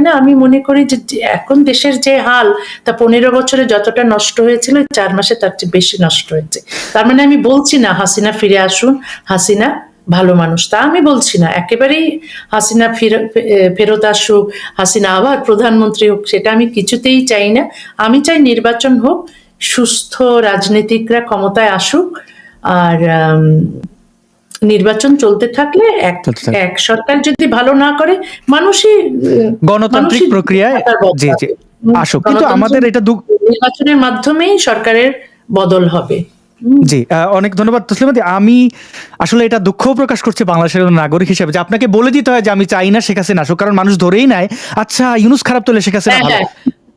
না, আমি মনে করি যে এখন দেশের যে হাল, তা পনেরো বছরে যতটা নষ্ট হয়েছিল, চার মাসে তার চেয়ে বেশি নষ্ট হয়েছে। তার মানে আমি বলছি না, হাসিনা ফিরে আসুন, হাসিনা ভালো মানুষ। তা আমি বলছি না, একেবারেই হাসিনা ফিরে- ফেরত আসুক, হাসিনা আবার প্রধানমন্ত্রী হোক, সেটা আমি কিছুতেই চাই না। আমি চাই নির্বাচন হোক, সুস্থ রাজনীতিকরা ক্ষমতায় আসুক, আর নির্বাচন চলতে থাকলে এক এক সরকার যদি ভালো না করে মানুষই গণতান্ত্রিক প্রক্রিয়ায় জি জি আসুক। কিন্তু আমাদের এটা দুঃখ নির্বাচনের মাধ্যমেই সরকারের বদল হবে। জি অনেক ধন্যবাদ তসলিমাদি আমি আসলে এটা দুঃখ প্রকাশ করছি বাংলাদেশের নাগরিক হিসেবে যে আপনাকে বলে দিতে হয় যে আমি চাই না শেখ হাসিনা আসুক কারণ মানুষ ধরেই নেয় আচ্ছা ইউনুস খারাপ তোলে শেখ হাসিনা হ্যাঁ, ভালো। হ্যাঁ।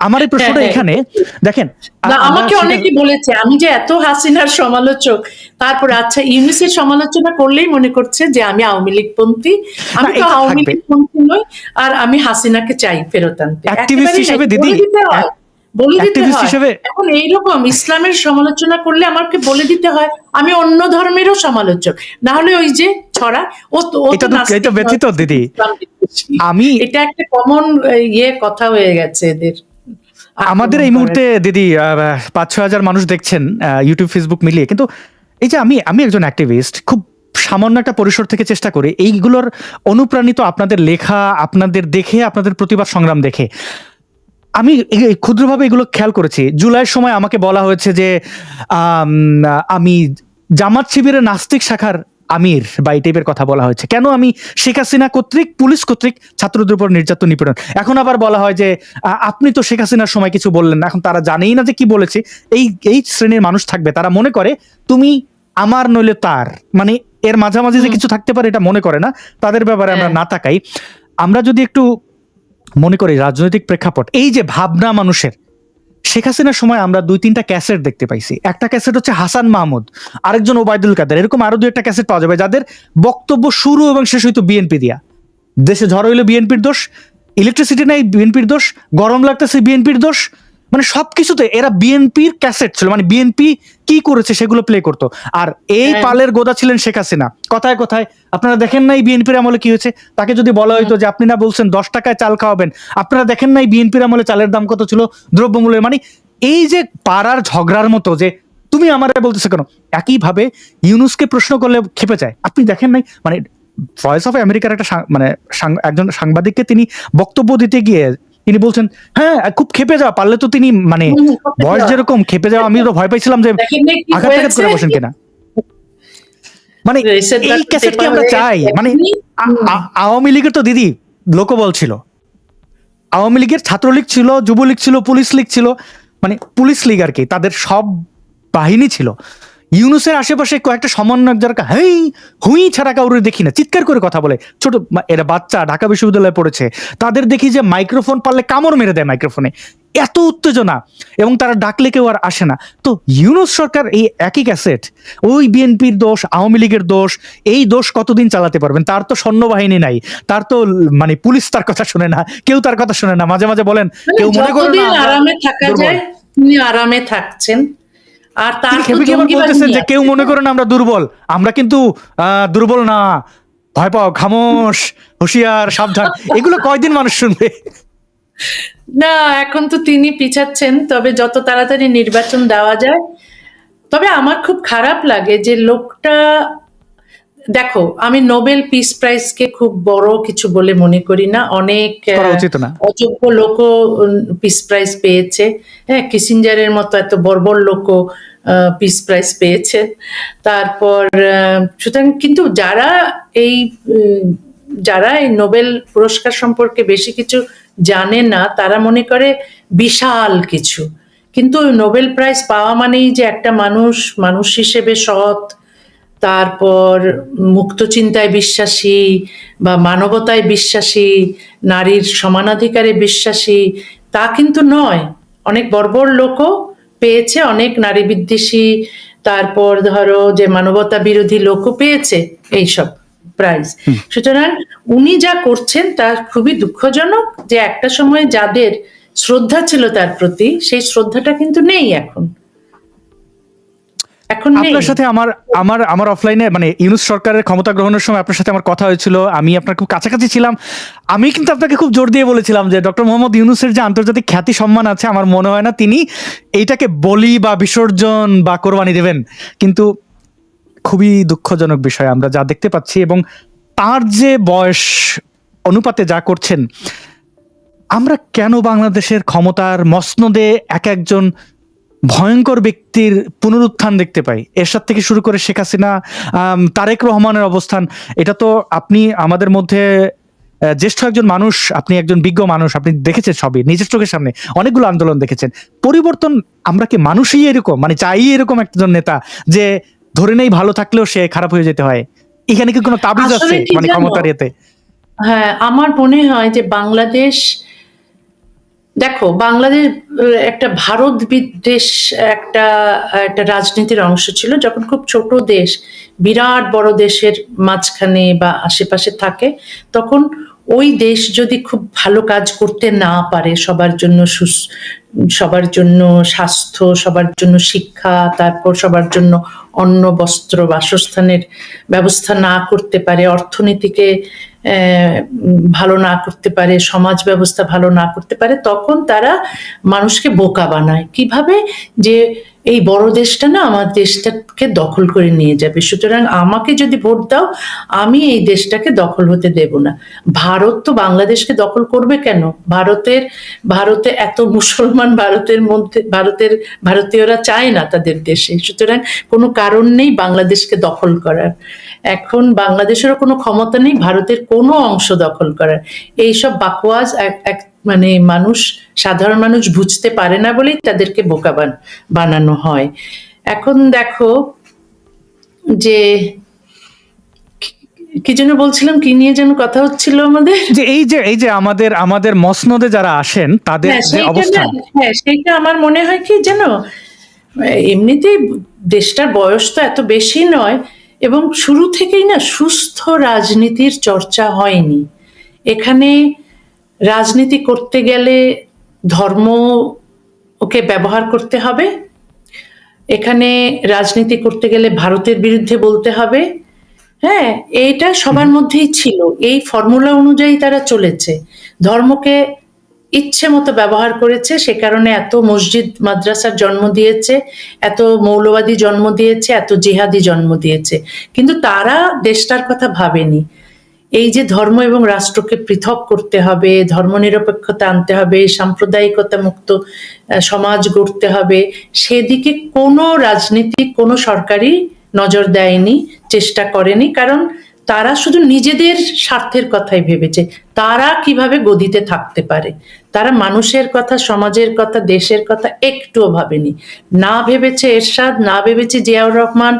আমার এই প্রশ্নটা হ্যাঁ, হ্যাঁ। এখানে দেখেন না আমাকে অনেকে বলেছে আমি যে এত হাসিনার সমালোচক তারপর আচ্ছা ইউনিসের সমালোচনা করলেই মনে করছে যে আমি আওয়ামী লীগ পন্থী আমি তো আওয়ামী। লীগ পন্থী নই আর আমি হাসিনাকে চাই ফেরত আনতে একেবারেই হিসেবে দিদি, বলে দিতে হয় এখন এইরকম ইসলামের সমালোচনা করলে আমাকে বলে দিতে হয় আমি অন্য ধর্মেরও সমালোচক না হলে ওই যে ছড়া ও তো এটা ব্যতীত দিদি। আমি এটা একটা কমন ইয়ে কথা হয়ে গেছে এদের আমাদের এই মুহূর্তে দিদি পাঁচ ছয় হাজার মানুষ দেখছেন ইউটিউব ফেসবুক মিলিয়ে। কিন্তু এই যে আমি আমি একজন অ্যাক্টিভিস্ট খুব সামান্য একটা পরিসর থেকে চেষ্টা করি। এইগুলোর অনুপ্রাণিত আপনাদের লেখা আপনাদের দেখে আপনাদের প্রতিবাদ সংগ্রাম দেখে। আমি ক্ষুদ্রভাবে এগুলো খেয়াল করেছি। জুলাইয়ের সময় আমাকে বলা হয়েছে যে আমি জামাত শিবিরের নাস্তিক শাখার আমির বা এই টাইপের কথা বলা হয়েছে। কেন আমি শেখ হাসিনা কর্তৃক পুলিশ কর্তৃক ছাত্রদের উপর নির্যাতন নিপীড়ন? এখন আবার বলা হয় যে আপনি তো শেখ হাসিনার সময় কিছু বললেন না এখন তারা জানেই না যে কি বলেছে। এই এই শ্রেণির মানুষ থাকবে তারা মনে করে তুমি আমার নইলে তার। মানে এর মাঝামাঝি যে কিছু থাকতে পারে এটা মনে করে না তাদের ব্যাপারে আমরা হ্যাঁ। না তাকাই। আমরা যদি একটু মনে করি রাজনৈতিক প্রেক্ষাপট এই যে ভাবনা মানুষের শেখ হাসিনার সময় আমরা দুই, তিনটা ক্যাসেট দেখতে পাইছি। একটা ক্যাসেট হচ্ছে হাসান মাহমুদ, আরেকজন ওবায়দুল কাদের। এরকম আরও দুই একটা ক্যাসেট পাওয়া যাবে যাদের বক্তব্য শুরু এবং শেষ হইতো বিএনপি দিয়া। দেশে ঝড় হইল বিএনপির দোষ ইলেকট্রিসিটি নাই বিএনপির দোষ, গরম লাগতেছে বিএনপির দোষ মানে সবকিছুতে এরা বিএনপির ক্যাসেট ছিল মানে বিএনপি কি করেছে সেগুলো প্লে করতো। আর এই হ্যাঁ। পালের গোদা ছিলেন শেখ হাসিনা। কথায় কথায় আপনারা দেখেন নাই বিএনপির আমলে কি হয়েছে? তাকে যদি বলা হইতো যে আপনি না বলছেন দশ টাকায় চাল খাওয়াবেন। আপনারা দেখেন নাই বিএনপির আমলে চালের দাম কত ছিল? দ্রব্যমূল্যের। মানে এই যে পাড়ার ঝগড়ার মতো যে তুমি আমারে বলতেছো কেন? একইভাবে ইউনুসকে প্রশ্ন করলে খেপে যায়। আপনি দেখেন নাই? মানে ভয়েস অফ আমেরিকার একটা মানে একজন সাংবাদিককে তিনি বক্তব্য দিতে গিয়ে তিনি বলছেন হ্যাঁ খুব খেপে যাওয়া পারলে তো তিনি মানে বয়স যেরকম খেপে যাওয়া আমি তো ভয় পাইছিলাম যে আঘাত আঘাত করে বসেন কিনা। মানে এই ক্যাসেট কি আমরা চাই। মানে আওয়ামী লীগের তো দিদি লোকবল ছিল। আওয়ামী লীগের ছাত্রলীগ ছিল যুবলীগ ছিল পুলিশ লীগ ছিল মানে পুলিশ লীগ আর কি তাদের সব বাহিনী ছিল। ইউনুসের আশেপাশে কয়েকটা সমন্বয়ক যারা হেই হুই ছাড়া কাউরে দেখি না চিৎকার করে কথা বলে। ছোট এরা বাচ্চা ঢাকা বিশ্ববিদ্যালয়ে পড়েছে। তাদের দেখি যে মাইক্রোফোন পারলে কামড় মেরে দেয় মাইক্রোফোনে। এত উত্তেজনা। এবং তারা ডাকলে কেউ আর আসে না। তো ইউনুস সরকার এই একই ক্যাসেট ওই বিএনপির দোষ আওয়ামী লীগের দোষ এই দোষ কতদিন চালাতে পারবেন? তার তো সৈন্যবাহিনী নাই। তার তো মানে পুলিশ তার কথা শুনে না কেউ তার কথা শুনে না। মাঝে মাঝে বলেন মানে কেউ মনে করে যতদিন না আমরা আরামে থাকা যায় তিনি আরামে থাকছেন। আর তার বলতেছেন যে কেউ মনে করেন আমরা দুর্বল। আমরা কিন্তু দুর্বল না। ভয় পাও খামোশ হুঁশিয়ার সাবধান। এগুলো কয়দিন মানুষ শুনবে? না এখন তো তিনি পিছাচ্ছেন তবে যত তাড়াতাড়ি নির্বাচন দেওয়া যায়। তবে আমার খুব খারাপ লাগে যে লোকটা দেখো আমি নোবেল পিস প্রাইজকে খুব বড় কিছু বলে মনে করি না। অনেক অযোগ্য লোকও পিস প্রাইজ পেয়েছে। হ্যাঁ কিসিঞ্জারের মতো এত বর্বর লোকও পিস প্রাইজ পেয়েছে। তারপর সুতরাং কিন্তু যারা এই যারা এই নোবেল পুরস্কার সম্পর্কে বেশি কিছু জানে না তারা মনে করে বিশাল কিছু। কিন্তু নোবেল প্রাইজ পাওয়া মানেই যে একটা মানুষ মানুষ হিসেবে সৎ তারপর মুক্ত চিন্তায় বিশ্বাসী বা মানবতায় বিশ্বাসী নারীর সমানাধিকারে বিশ্বাসী তা কিন্তু নয়। অনেক বর্বর লোকও পেয়েছে অনেক নারী বিদ্বেষী তারপর ধরো যে মানবতা বিরোধী লোকও পেয়েছে এইসব প্রাইজ সুতরাং উনি যা করছেন তা খুবই দুঃখজনক যে একটা সময় যাদের শ্রদ্ধা ছিল তার প্রতি সেই শ্রদ্ধাটা কিন্তু নেই এখন। আপনার সাথে আমার আমার আমার অফলাইনে মানে ইউনুস সরকারের ক্ষমতা গ্রহণের সময় আপনার সাথে আমার কথা হয়েছিল, আমি আপনার খুব কাছাকাছি ছিলাম। আমি কিন্তু আপনাকে খুব জোর দিয়ে বলেছিলাম যে, ডক্টর মোহাম্মদ ইউনুসের যে আন্তর্জাতিক খ্যাতি সম্মান আছে, আমার মনে হয় না তিনি এইটাকে বলি বা বিসর্জন বা কোরবানি দেবেন। কিন্তু খুবই দুঃখজনক বিষয় আমরা যা দেখতে পাচ্ছি এবং তার যে বয়স অনুপাতে যা করছেন, আমরা কেন বাংলাদেশের ক্ষমতার মসনদে এক একজন ভয়ঙ্কর ব্যক্তির পুনরুত্থান দেখতে পাই। এরশাদ থেকে শুরু করে শেখ হাসিনা তারেক রহমানের অবস্থান এটা তো আপনি আমাদের মধ্যে জ্যেষ্ঠ একজন মানুষ আপনি একজন বিজ্ঞ মানুষ আপনি দেখেছেন সবই নিজের চোখের সামনে অনেকগুলো আন্দোলন দেখেছেন। পরিবর্তন আমরা কি মানুষই এরকম? মানে চাই এরকম একজন নেতা যে ধরে নেই ভালো থাকলেও সে খারাপ হয়ে যেতে হয়। এখানে কি কোনো তাবিজ আছে? মানে ক্ষমতার ইয়েতে? হ্যাঁ আমার মনে হয় যে বাংলাদেশ দেখো, বাংলাদেশ একটা ভারত বিদ্বেষ একটা একটা রাজনীতির অংশ ছিল যখন খুব ছোট দেশ, বিরাট বড় দেশের মাঝখানে বা আশেপাশে থাকে, তখন ওই দেশ যদি খুব ভালো কাজ করতে না পারে সবার জন্য সবার জন্য স্বাস্থ্য, সবার জন্য শিক্ষা, তারপর সবার জন্য অন্ন, বস্ত্র, বাসস্থানের ব্যবস্থা না করতে পারে, অর্থনীতিকে ভালো না করতে পারে, সমাজ ব্যবস্থা ভালো না করতে পারে, তখন তারা মানুষকে বোকা বানায়। কীভাবে? যে এই বড় দেশটা না আমার দেশটাকে দখল করে নিয়ে যাবে। সুতরাং আমাকে যদি ভোট দাও, আমি এই দেশটাকে দখল হতে দেব না। ভারত তো বাংলাদেশকে দখল করবে কেন? ভারতের, ভারতে এত মুসলমান ভারতের মধ্যে, ভারতের ভারতীয়রা চায় না তাদের দেশে। সুতরাং কোনো কারণ নেই বাংলাদেশকে দখল করার। এখন বাংলাদেশেরও কোনো ক্ষমতা নেই, ভারতের কোনো অংশ দখল করার। এইসব বাকওয়াজ এক এক মানে মানুষ সাধারণ মানুষ বুঝতে পারে না বলেই তাদেরকে বোকা বানানো হয়। এখন দেখো যে কি- যেন বলছিলাম কি নিয়ে যেন কথা হচ্ছিল আমাদের? যে এই যে এই যে আমাদের আমাদের মসনদে যারা আসেন তাদের হ্যাঁ যে অবস্থান। হ্যাঁ সেইটা আমার মনে হয় কি যেন এমনিতেই দেশটার বয়স তো এত বেশি নয় এবং শুরু থেকেই না সুস্থ রাজনীতির চর্চা হয়নি। এখানে রাজনীতি করতে গেলে ধর্ম ওকে ব্যবহার করতে হবে। এখানে রাজনীতি করতে গেলে ভারতের বিরুদ্ধে বলতে হবে। হ্যাঁ এইটা সবার মধ্যেই ছিল। এই ফর্মুলা অনুযায়ী তারা চলেছে। ধর্মকে ইচ্ছে মতো ব্যবহার করেছে। সে কারণে এত মসজিদ মাদ্রাসার জন্ম দিয়েছে এত মৌলবাদী জন্ম দিয়েছে এত জিহাদি জন্ম দিয়েছে। কিন্তু তারা দেশটার কথা ভাবেনি। এই যে ধর্ম এবং রাষ্ট্রকে পৃথক করতে হবে ধর্মনিরপেক্ষতা আনতে হবে, সাম্প্রদায়িকতা মুক্ত সমাজ গড়তে হবে, সেদিকে কোনো রাজনীতিক কোনো সরকারি নজর দেয়নি, চেষ্টা করেনি, কারণ তারা শুধু নিজেদের স্বার্থের কথাই ভেবেছে। তারা কীভাবে গদিতে থাকতে পারে? তারা মানুষের কথা, সমাজের কথা, দেশের কথা একটুও ভাবেনি। না ভেবেছে এরশাদ, না ভেবেছে জিয়াউর রহমান,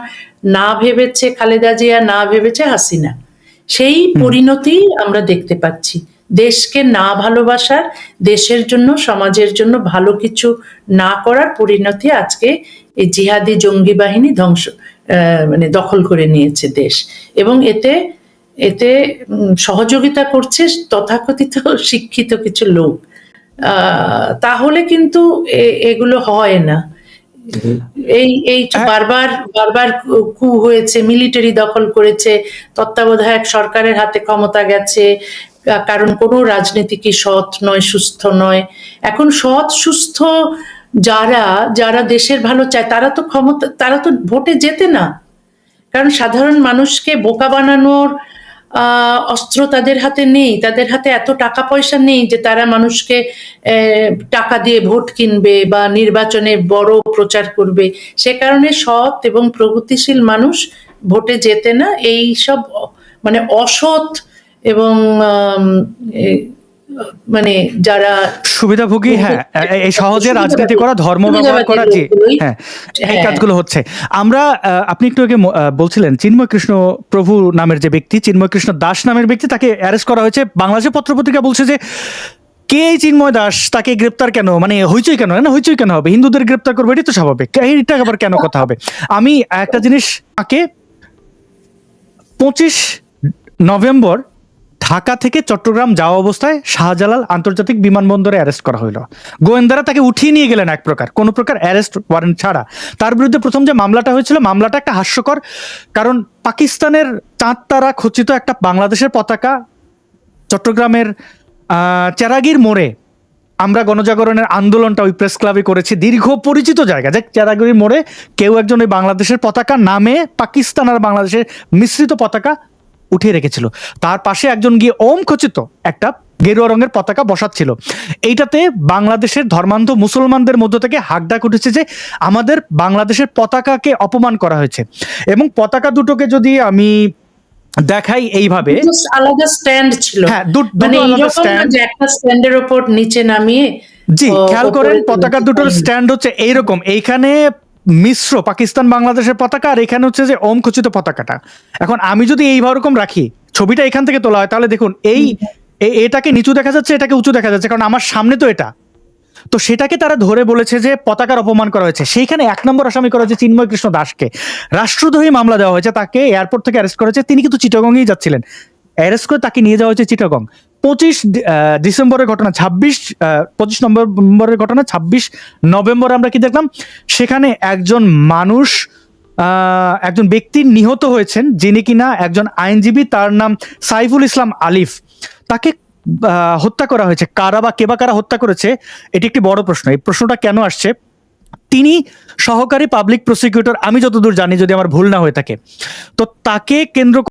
না ভেবেছে খালেদা জিয়া, না ভেবেছে হাসিনা। সেই পরিণতি আমরা দেখতে পাচ্ছি। দেশকে না ভালোবাসার দেশের জন্য সমাজের জন্য ভালো কিছু না করার পরিণতি আজকে এই জিহাদি জঙ্গি বাহিনী ধ্বংস আহ, মানে দখল করে নিয়েছে দেশ। এবং এতে এতে সহযোগিতা করছে তথাকথিত শিক্ষিত কিছু লোক। আহ, তাহলে কিন্তু এগুলো হয় না। এই এই। বারবার বারবার কু হয়েছে মিলিটারি দখল করেছে তত্ত্বাবধায়ক সরকারের হাতে ক্ষমতা গেছে কারণ কোনো রাজনীতিকই সৎ নয় সুস্থ নয় এখন সৎ সুস্থ যারা যারা দেশের ভালো চায় তারা তো ক্ষমতা তারা তো ভোটে যেতে না কারণ সাধারণ মানুষকে বোকা বানানোর আহ, অস্ত্র তাদের হাতে নেই, তাদের হাতে এত টাকা পয়সা নেই যে তারা মানুষকে টাকা দিয়ে ভোট কিনবে বা নির্বাচনে বড় প্রচার করবে। সে কারণে সৎ এবং প্রগতিশীল মানুষ ভোটে যেতে না, এই সব মানে অসৎ এবং মানে যারা সুবিধাভোগী হ্যাঁ এই সহজে রাজনীতি করা ধর্ম ব্যবহার করা যে হ্যাঁ এই হ্যাঁ। কাজগুলো হচ্ছে। আমরা আপনি একটু আগে বলছিলেন চিন্ময় কৃষ্ণ প্রভু নামের যে ব্যক্তি চিন্ময় কৃষ্ণ দাস নামের ব্যক্তি তাকে অ্যারেস্ট করা হয়েছে। বাংলাদেশের পত্রপত্রিকা বলছে যে কে এই চিন্ময় দাস তাকে গ্রেপ্তার কেন? মানে হইচই কেন? না হইচই কেন হবে? হিন্দুদের গ্রেপ্তার করবে এটাই তো স্বাভাবিক। এইটা আবার কেন কথা হবে? আমি একটা জিনিস তাকে পঁচিশ নভেম্বর ঢাকা থেকে চট্টগ্রাম যাওয়া অবস্থায় শাহজালাল আন্তর্জাতিক বিমানবন্দরে অ্যারেস্ট করা হলো গোয়েন্দারা তাকে উঠিয়ে নিয়ে গেলেন এক প্রকার। কোনো প্রকার অ্যারেস্ট ওয়ারেন্ট ছাড়া। তার বিরুদ্ধে প্রথম যে মামলাটা হয়েছিল, মামলাটা একটা হাস্যকর, কারণ পাকিস্তানের চাঁদ তারা খচিত একটা বাংলাদেশের পতাকা চট্টগ্রামের চেরাগির মোড়ে আমরা গণজাগরণের আন্দোলনটা ওই প্রেস ক্লাবে করেছি, দীর্ঘ পরিচিত জায়গা। যে চেরাগির মোড়ে কেউ একজন ওই বাংলাদেশের পতাকা নামে পাকিস্তান আর বাংলাদেশের মিশ্রিত পতাকা উঠিয়ে রেখেছিল। তার পাশে একজন গিয়ে ওম খচিত একটা গেরুয়া রঙের পতাকা বসাচ্ছিল। এইটাতে বাংলাদেশের ধর্মান্ধ মুসলমানদের মধ্য থেকে হাকডাক উঠেছে যে আমাদের বাংলাদেশের পতাকাকে অপমান করা হয়েছে। এবং পতাকা দুটোকে যদি আমি দেখাই এইভাবে আলাদা স্ট্যান্ড ছিল। হ্যাঁ, মানে একটা স্ট্যান্ডের ওপর নিচে নামিয়ে জি খেয়াল করেন পতাকা দুটোর স্ট্যান্ড হচ্ছে এইরকম। এইখানে মিশ্র পাকিস্তান বাংলাদেশের পতাকা, আর এখানে হচ্ছে যে ওম খচিত পতাকাটা। এখন আমি যদি এই রকম রাখি, ছবিটা এখান থেকে তোলা হয়, তাহলে দেখুন, এই এটাকে নিচু দেখা যাচ্ছে, এটাকে উঁচু দেখা যাচ্ছে, কারণ আমার সামনে তো এটা। তো সেটাকে তারা ধরে বলেছে যে পতাকার অপমান করা হয়েছে। সেইখানে এক নম্বর আসামি করা হয়েছে চিন্ময় কৃষ্ণ দাসকে। রাষ্ট্রদ্রোহী মামলা দেওয়া হয়েছে, তাকে এয়ারপোর্ট থেকে অ্যারেস্ট করা হয়েছে। তিনি কিন্তু চিটাগংয়েই যাচ্ছিলেন। অ্যারেস্ট করে তাকে নিয়ে যাওয়া হয়েছে চিটাগং। পঁচিশ ডিসেম্বরের ঘটনা, ছাব্বিশ পঁচিশ নভেম্বরের ঘটনা, ছাব্বিশ নভেম্বর আমরা কি দেখলাম? সেখানে একজন মানুষ একজন ব্যক্তি নিহত হয়েছেন, যিনি কিনা একজন আইনজীবী, তার নাম সাইফুল ইসলাম আলিফ। তাকে হত্যা করা হয়েছে। কারা বা কে বা কারা হত্যা করেছে, এটি একটি বড় প্রশ্ন। এই প্রশ্নটা কেন আসছে? তিনি সহকারী পাবলিক প্রসিকিউটর, আমি যতদূর জানি যদি আমার ভুল না হয়ে থাকে। তো তাকে কেন্দ্র